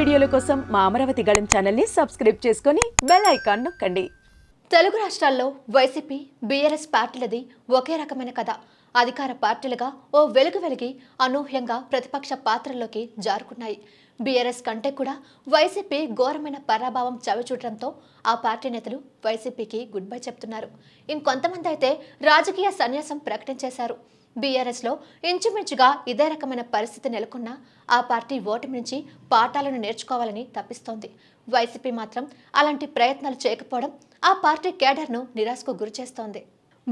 వీడియోల కోసం మా అమరావతి గళం ఛానల్ని సబ్స్క్రైబ్ చేసుకొని బెల్ ఐకాన్ నొక్కండి. తెలుగు రాష్ట్రాల్లో వైసీపీ బీఆర్ఎస్ పార్టీలది ఒకే రకమైన కథ. అధికార పార్టీలుగా ఓ వెలుగు వెలిగి అనూహ్యంగా ప్రతిపక్ష పాత్రల్లోకి జారుకున్నాయి. బీఆర్ఎస్ కంటే కూడా వైసీపీ ఘోరమైన పరాభావం చవిచూడటంతో ఆ పార్టీ నేతలు వైసీపీకి గుడ్ బై చెప్తున్నారు. ఇంకొంతమంది అయితే రాజకీయ సన్యాసం ప్రకటించేశారు. బీఆర్ఎస్లో ఇంచుమించుగా ఇదే రకమైన పరిస్థితి నెలకొన్నా ఆ పార్టీ ఓటమి నుంచి పాఠాలను నేర్చుకోవాలని తప్పిస్తోంది. వైసీపీ మాత్రం అలాంటి ప్రయత్నాలు చేయకపోవడం ఆ పార్టీ కేడర్ను నిరాశకు గురిచేస్తోంది.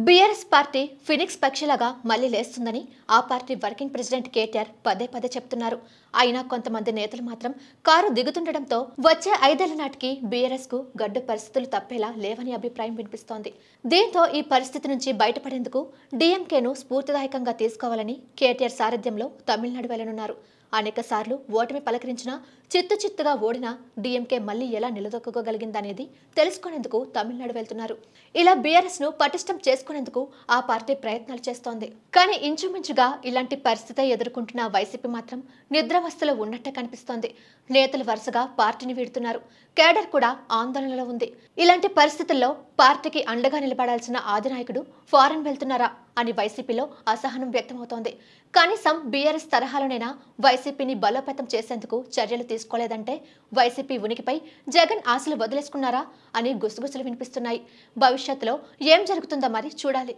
బీఆర్ఎస్ పార్టీ ఫినిక్స్ పక్షిలాగా మళ్ళీ లేస్తుందని ఆ పార్టీ వర్కింగ్ ప్రెసిడెంట్ కేటీఆర్ పదే పదే చెప్తున్నారు. అయినా కొంతమంది నేతలు మాత్రం కారు దిగుతుండటంతో వచ్చే ఐదేళ్ళ నాటికి బీఆర్ఎస్కు గడ్డు పరిస్థితులు తప్పేలా లేవని అభిప్రాయం వినిపిస్తోంది. దీంతో ఈ పరిస్థితి నుంచి బయటపడేందుకు డీఎంకేను స్ఫూర్తిదాయకంగా తీసుకోవాలని కేటీఆర్ సారథ్యంలో తమిళనాడు వెళ్ళనున్నారు. అనేక సార్లు ఓటమి పలకరించినా చిత్తు చిత్తుగా ఓడినా డీఎంకే మళ్ళీ ఎలా నిలదొక్కగలిగిందనేది తెలుసుకునేందుకు తమిళనాడు వెళ్తున్నారు. ఇలా బీఆర్ఎస్ను పటిష్టం చేసుకునేందుకు ఆ పార్టీ ప్రయత్నాలు చేస్తోంది. కానీ ఇంచుమించుగా ఇలాంటి పరిస్థితి ఎదుర్కొంటున్న వైసీపీ మాత్రం నిద్రావస్థలో ఉన్నట్టే కనిపిస్తోంది. నేతలు వరుసగా పార్టీని వీడుతున్నారు. కేడర్ కూడా ఆందోళనలో ఉంది. ఇలాంటి పరిస్థితుల్లో పార్టీకి అండగా నిలబడాల్సిన ఆదినాయకుడు ఫారెన్ వెళ్తున్నారా? అని వైసీపీలో అసహనం వ్యక్తమవుతోంది. కనీసం బీఆర్ఎస్ తరహాలోనైనా వైసీపీని బలోపేతం చేసేందుకు చర్యలు తీసుకోలేదంటే వైసీపీ ఉనికిపై జగన్ ఆశలు వదిలేసుకున్నారా అని గుసగుసలు వినిపిస్తున్నాయి. భవిష్యత్తులో ఏం జరుగుతుందో మరి చూడాలి.